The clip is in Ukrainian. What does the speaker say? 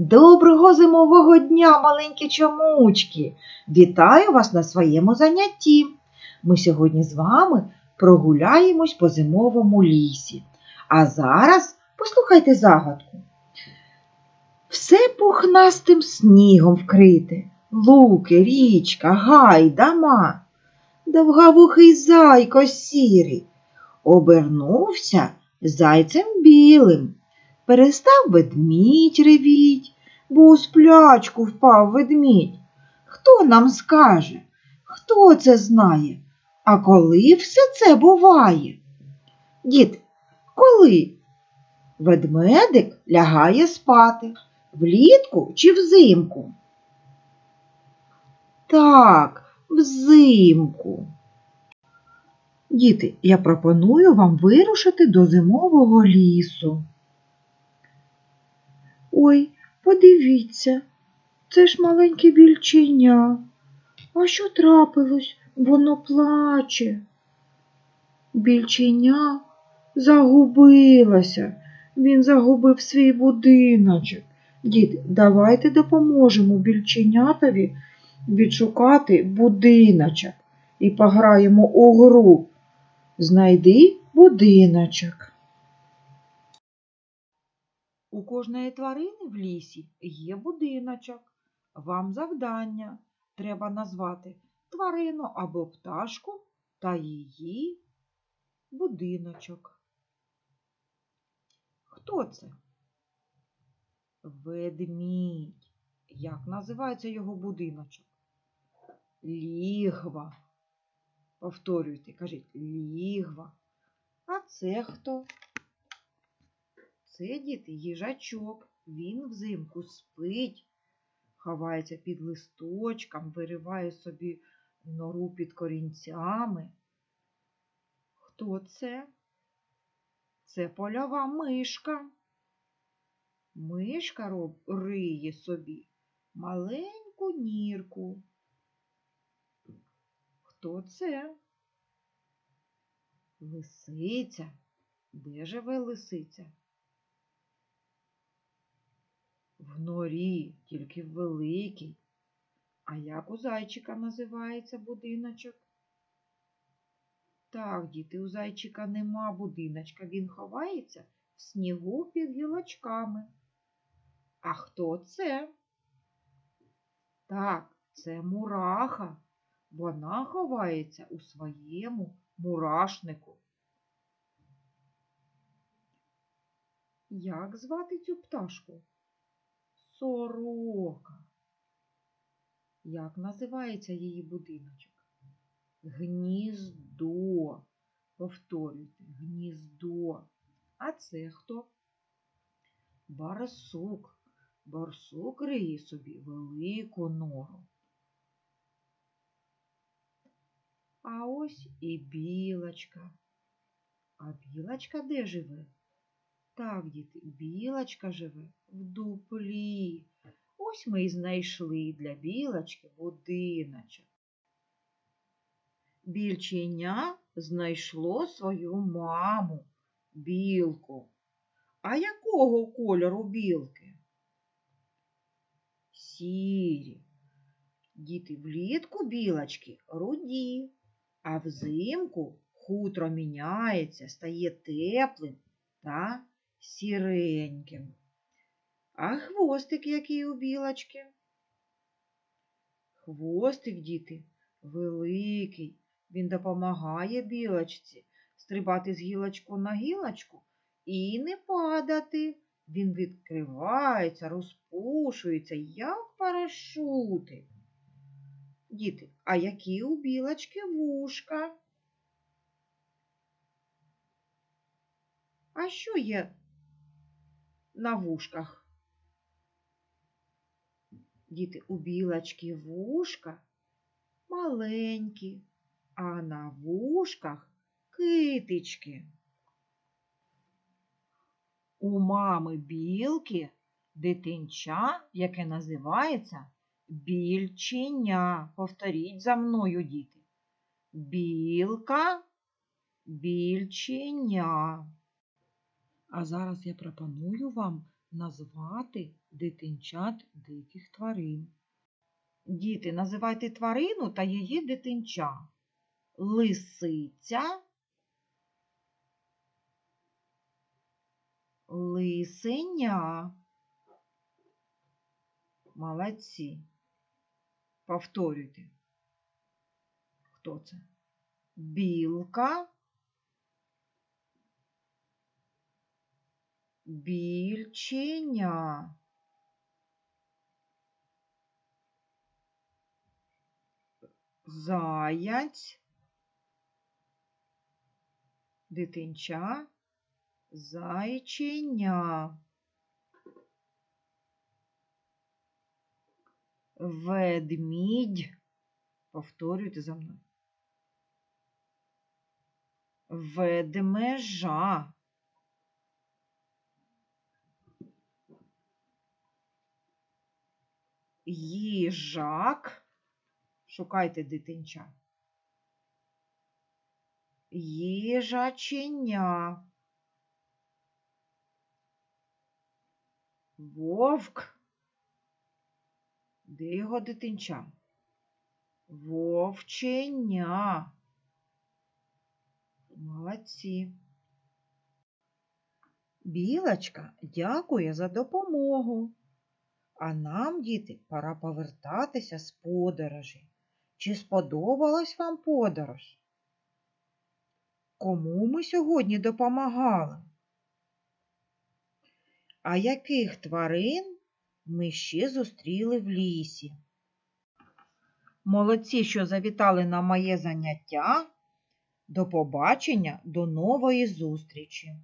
Доброго зимового дня, маленькі чомучки! Вітаю вас на своєму занятті. Ми сьогодні з вами прогуляємось по зимовому лісі. А зараз послухайте загадку. Все пухнастим снігом вкрите, луки, річка, гай, дома. Довговухий зайко сірий обернувся зайцем білим. Перестав ведмідь ревіть, бо у сплячку впав ведмідь. Хто нам скаже, хто це знає, а коли все це буває? Дід, коли? Ведмедик лягає спати влітку чи взимку? Так, взимку. Діти, я пропоную вам вирушити до зимового лісу. Ой, подивіться, це ж маленьке більченя. А що трапилось? Воно плаче. Більченя загубилося. Він загубив свій будиночок. Діти, давайте допоможемо більченятові відшукати будиночок і пограємо у гру. Знайди будиночок. У кожної тварини в лісі є будиночок. Вам завдання. Треба назвати тварину або пташку та її будиночок. Хто це? Ведмідь. Як називається його будиночок? Лігва. Повторюйте, кажіть лігва. А це хто? Це діти їжачок. Він взимку спить, ховається під листочком, вириває собі нору під корінцями. Хто це? Це польова мишка. Мишка роб- риє собі маленьку нірку. Хто це? Лисиця. Де живе лисиця? В норі, тільки в великій. А як у зайчика називається будиночок? Так, діти, у зайчика нема будиночка, він ховається в снігу під гілочками. А хто це? Так, це мураха. Вона ховається у своєму мурашнику. Як звати цю пташку? Сорока. Як називається її будиночок? Гніздо. Повторюйте, гніздо. А це хто? Барсук. Барсук риє собі велику нору. А ось і білочка. А білочка де живе? Так, діти, білочка живе в дуплі. Ось ми і знайшли для білочки будиночок. Більченя знайшло свою маму, білку. А якого кольору білки? Сірі. Діти влітку білочки руді, а взимку хутро міняється, стає теплим та сіреньким. А хвостик який у білочки? Хвостик, діти, великий. Він допомагає білочці стрибати з гілочку на гілочку і не падати. Він відкривається, розпушується, як парашути. Діти, а які у білочки вушка? А що є на вушках? Діти, у білочки вушка маленькі, а на вушках китички. У мами білки дитинча, яке називається більченя. Повторіть за мною, діти. Білка, більченя. А зараз я пропоную вам назвати дитинчат диких тварин. Діти, називайте тварину та її дитинча. Лисиця, лисеня. Молодці. Повторюйте. Хто це? Білка, більченя. Заяць, дитинча, зайченя. Ведмідь. Повторюйте за мною. Ведмежа. Їжак. Шукайте дитинча. Їжаченя. Вовк. Де його дитинча? Вовченя. Молодці. Білочка дякує за допомогу. А нам, діти, пора повертатися з подорожі. Чи сподобалась вам подорож? Кому ми сьогодні допомагали? А яких тварин ми ще зустріли в лісі? Молодці, що завітали на моє заняття. До побачення, до нової зустрічі!